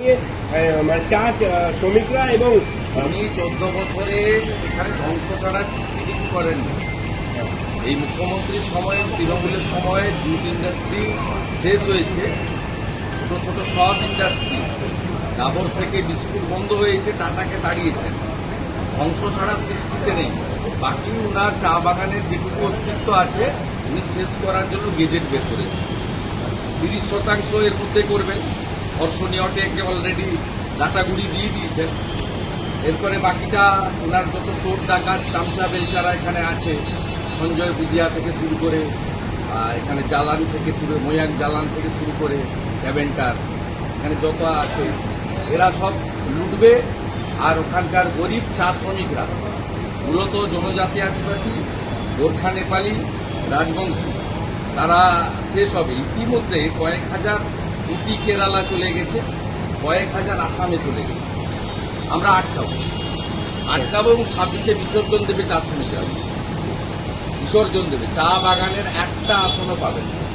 নিয়ে মানে চাষ শ্রমিকরা এবং উনি চোদ্দ বছরে এখানে ধ্বংস ছাড়া সৃষ্টি কিছু করেননি এই মুখ্যমন্ত্রীর সময়ে, তৃণমূলের সময়ে জুট ইন্ডাস্ট্রি শেষ হয়েছে। ছোট ছোট সব ইন্ডাস্ট্রি। ডাবর থেকে বিস্কুট বন্ধ হয়েছে, টাটাকে তাড়িয়েছেন ধ্বংস ছাড়া সৃষ্টিতে নেই। বাকি ওনার চা বাগানের যেটুকু অস্তিত্ব আছে, উনি শেষ করার জন্য গেজেট বের করেছেন। তিরিশ শতাংশ এর মধ্যে করবেন। ধর্ষণীয় টেকে অলরেডি ডাটাগুড়ি দিয়ে দিয়েছেন। এরপরে বাকিটা ওনার যত চোর ডাকাত, চামচা বেলচারা এখানে আছে। সঞ্জয় বুদিয়া থেকে শুরু করে এখানে জালান থেকে শুরু, ময়াক জালান থেকে শুরু করে ক্যাবেন্টার এখানে যত আছে। এরা সব লুটবে, আর ওখানকার গরিব চা শ্রমিকরা, মূলত জনজাতি আদিবাসী, গোর্খা নেপালি, রাজবংশী, তারা শেষ হবে। ইতিমধ্যে কয়েক হাজার উটি কেরালা চলে গেছে, কয়েক হাজার আসামে চলে গেছে। আমরা আটকাবো। আটকাবো এবং ছাব্বিশে বিসর্জন দেবে চা যাবে বিসর্জন দেবে। চা বাগানের একটা আসনও পাবেন না।